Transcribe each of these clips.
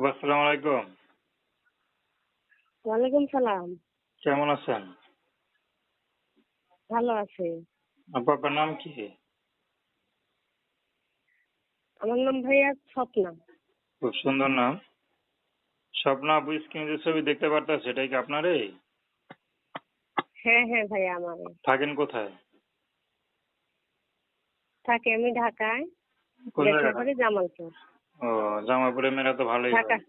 আসসালামু আলাইকুম। ওয়ালাইকুম সালাম। কেমন আছেন? ভালো আছে। আপু আপনার নাম কি? আমার নাম ভাইয়া স্বপ্না। খুব সুন্দর নাম। স্বপ্ন আপু স্ক্রিনে যে ছবি দেখতে পারতেছে এটাই কি আপনারই? হ্যাঁ হ্যাঁ ভাইয়া আমার থাকেন কোথায়? থাকে আমি ঢাকায়। জামালপুর। ও জামাইপুরে মেয়েরা তো ভালোই ঢাকা। হয়।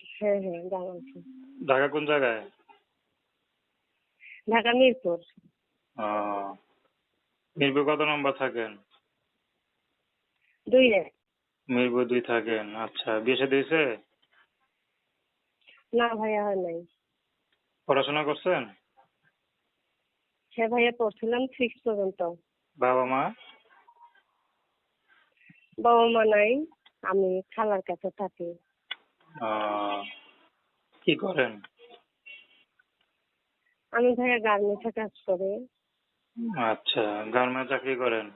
হ্যাঁ হ্যাঁ ঢাকা কোন জায়গায়? ঢাকা মিরপুর। ও মিরপুর কত নম্বর থাকেন? দুই মিরপুর দুই থাকেন আচ্ছা বিয়ে সাথে হয়েছে? না ভাইয়া হয় নাই। পড়াশোনা করছেন? হ্যাঁ ভাইয়া পড়ছিলাম সিক্স পর্যন্ত। বাবা মা বাবা মা নাই আমি খালার কাছে থাকি। কি করেন? আমি ভাইয়া গার্মেন্টসে কাজ করি। আচ্ছা গার্মেন্টস চাকরি করেন?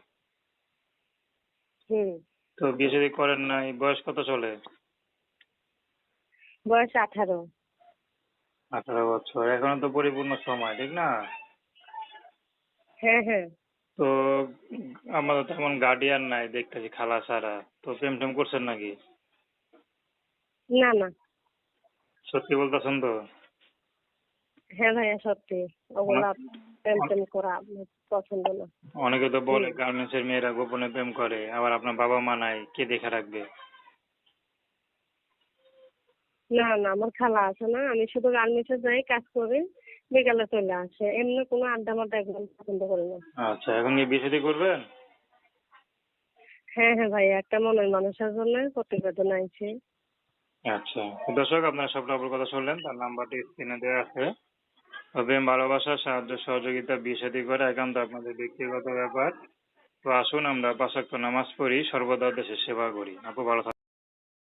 হুম তো বিয়ে করেন নাই বয়স কত চলে? বয়স আঠারো। আঠারো বছর এখনও তো পরিপূর্ণ সময় ঠিক না? হ্যাঁ হ্যাঁ। তো আমাদের তেমন গার্ডিয়ান নাই দেখতেছি খালা ছাড়া। তো প্রেম টেম করছেন নাকি? না না। সত্যি বলতেছেন তো? হ্যাঁ ভাইয়া সত্যি। ওগুলা প্রেম টেম করা পছন্দ না। অনেকে তো বলে গার্মেন্টস এর মেয়েরা গোপনে প্রেম করে আবার আপনার বাবা মা নাই কে দেখে রাখবে? না না আমার খালা আছে না আমি শুধু গার্মেন্টসে যাই কাজ করি। বিকালে চলে আসে। এমনি কোনো আড্ডা মাড্ডা একদম পছন্দ করি না। আচ্ছা এখন কি বিয়ে করবেন? হ্যাঁ হ্যাঁ ভাই একটা মনের মানুষের জন্য প্রতিবেদন আইছে। আচ্ছা দর্শক আপনার সব আপনার কথা শুনলেন তার নাম্বারটি স্ক্রিনে দেওয়া আছে। তো প্রেম ভালোবাসা সাহায্য সহযোগিতা বিয়ে করে একান্ত আপনাদের ব্যক্তিগত ব্যাপার। তো আসুন আমরা পাঁচ নামাজ পড়ি সর্বদা দেশের সেবা করি। আপু ভালো।